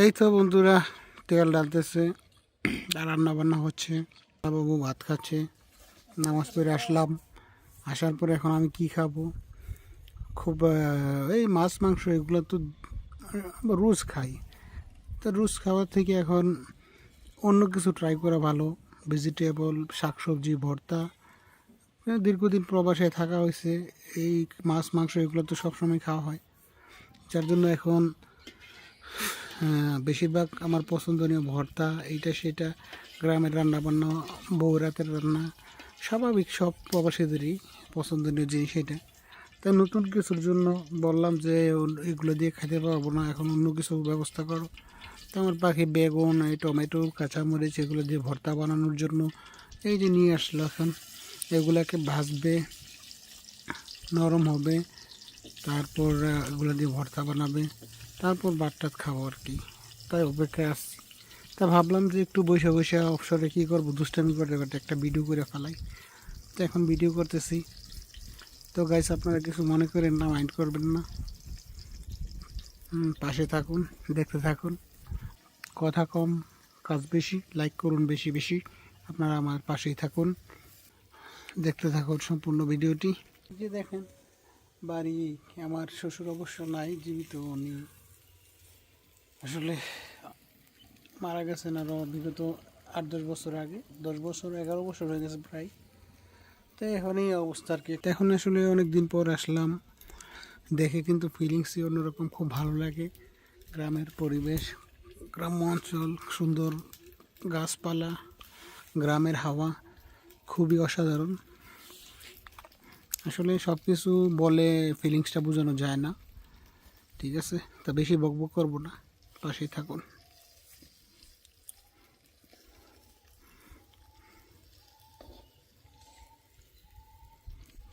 এই তো বন্ধুরা, তেল ডালতেছে রান্না বান্না হচ্ছে। বাবু ভাত খাচ্ছে, নামাজ পড়ে আসলাম। আসার পরে এখন আমি কি খাব? খুব এই মাছ, মাংস এগুলো তো রোজ খাই। তো রোজ খাওয়ার থেকে এখন অন্য কিছু ট্রাই করা ভালো। ভেজিটেবল শাকসবজি, ভর্তা দীর্ঘদিন প্রবাসে থাকা হয়েছে। এই মাছ, মাংস এগুলো তো সবসময় খাওয়া হয়। যার জন্য এখন বেশিরভাগ আমার পছন্দনীয় ভর্তা, এইটা সেটা, গ্রামের রান্নাবান্না বউ রাতের রান্না, স্বাভাবিক সব প্রবাসীদেরই পছন্দনীয় জিনিস এটা। তাই নতুন কিছুর জন্য বললাম যে এগুলো দিয়ে খেতে পারব না, এখন অন্য কিছু ব্যবস্থা করো। তো আমার পাখি বেগুন, এই টমেটো, কাঁচামরিচ, এগুলো দিয়ে ভর্তা বানানোর জন্য এই যে নিয়ে আসলো এখন। এগুলাকে ভাজবে, নরম হবে, তারপর এগুলো দিয়ে ভর্তা বানাবে। তারপর বাটটাত খাব আর কি। তাই অপেক্ষায় আসছি তা ভাবলাম যে একটু বসে বসে অবসরে কী করব, দুষ্টামি করতে করতে একটা ভিডিও করে ফেলাই। তো এখন ভিডিও করতেছি। তো গাইস আপনারা কিছু মনে করেন না মাইন্ড করবেন না। পাশে থাকুন, দেখতে থাকুন। কথা কম, কাজ বেশি লাইক করুন বেশি বেশি। আপনারা আমার পাশেই থাকুন। দেখতে থাকুন সম্পূর্ণ ভিডিওটি যে দেখেন, বাড়ি, আমার শ্বশুর অবশ্য নাই, জীবিত, উনি আসলে মারা গেছেন আরও বিগত আট, দশ বছর আগে। দশ বছর, এগারো বছর হয়ে গেছে প্রায়। তো এখন এই অবস্থা আর কি। এখন আসলে অনেক দিন পর আসলাম। দেখে কিন্তু ফিলিংসই অন্যরকম, খুব ভালো লাগে। গ্রামের পরিবেশ, গ্রাম্য অঞ্চল, সুন্দর গাছপালা, গ্রামের হাওয়া, খুবই অসাধারণ। আসলে সব কিছু বলে ফিলিংসটা বোঝানো যায় না। ঠিক আছে? তা বেশি বকবক করব না। পাশেই থাকুন।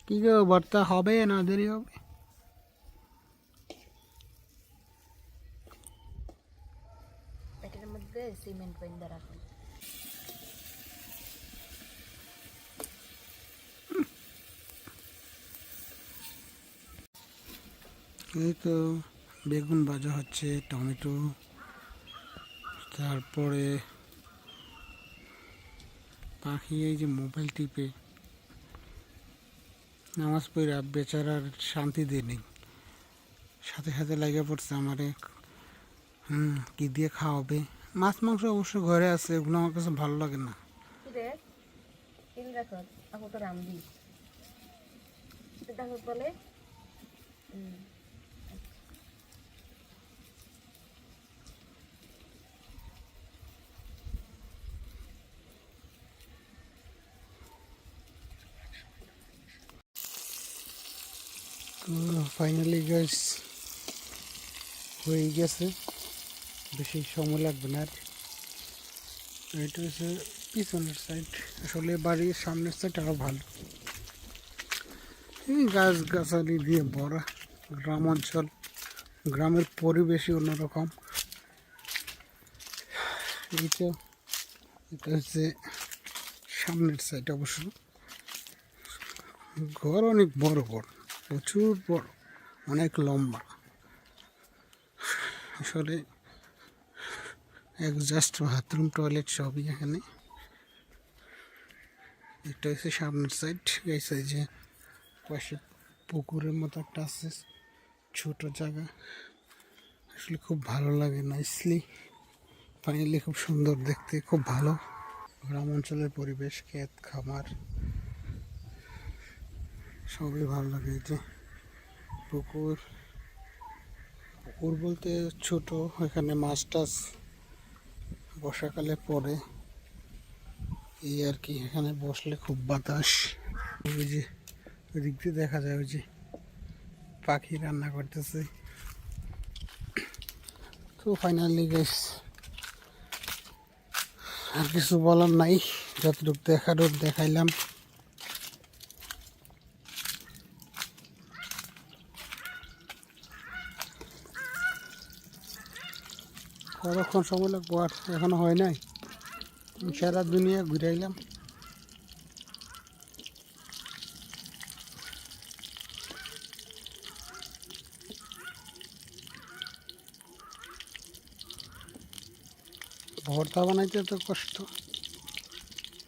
কি গো ভর্তা হবে না দেরি হবে? প্যাকেটের মধ্যে সিমেন্ট রাখুন। এই তো বেগুন ভাজা হচ্ছে, টমেটো, তারপরে পাখি এই যে মোবাইল টিপে, নামাজ পড়ে বেচারার শান্তি দিয়ে নেই। সাথে সাথে লাগে পড়ছে আমারে, হুম, কি দিয়ে খাওয়াবে? মাছ মাংস অবশ্য ঘরে আছে এগুলো আমার কাছে ভালো লাগে না। দেখো বলে তো ফাইনালি গাইস হয়ে গেছে। বেশি সময় লাগবে না আর। এটা হচ্ছে পিছনের সাইড আসলে বাড়ির সামনের সাইড আরও ভালো। এই গাছ গাছালি দিয়ে ভরা গ্রাম অঞ্চল গ্রামের পরিবেশই অন্যরকম। এই তো, এটা হচ্ছে সামনের সাইড অবশ্য। ঘর অনেক বড় ঘর। প্রচুর বড়, অনেক লম্বা। আসলে জাস্ট বাথরুম টয়লেট সবই এখানে। এটা হচ্ছে সামনের সাইড গেছে যে পাশে পুকুরের মতো একটা আছে, ছোট জায়গা। আসলে খুব ভালো লাগে নাইসলি ফাইনালি খুব সুন্দর দেখতে, খুব ভালো। গ্রাম অঞ্চলের পরিবেশ, ক্ষেত, খামার। সবই ভালো লাগে যে পুকুর। পুকুর বলতে ছোট, এখানে মাছ টাছ বর্ষাকালে পড়ে। এই আর কি, এখানে বসলে খুব বাতাস। ওই যে ওদিক দিয়ে দেখা যায় ওই যে পাখি রান্না করতেছে। তো ফাইনালি গেস আর কিছু বলার নাই, যতটুকু দেখার দেখাইলাম। কতক্ষণ সময় লাগবো, আর এখনও হয় নাই। সারা দুনিয়া ঘুরে আইলাম। ভর্তা বানাইতে তো কষ্ট।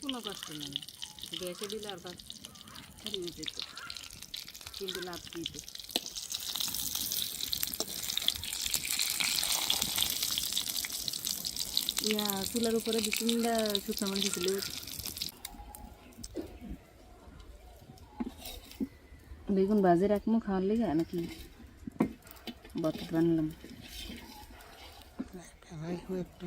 কোনো কষ্ট নেই। গ্যাসে দিলে আর কিন্তু লাভ কী চুলার উপরে দু তিনটা শুকনো মরিচ ছিল। বেগুন বাজে রাখব খাওয়ার লেগে, নাকি বত বানলাম? একটা।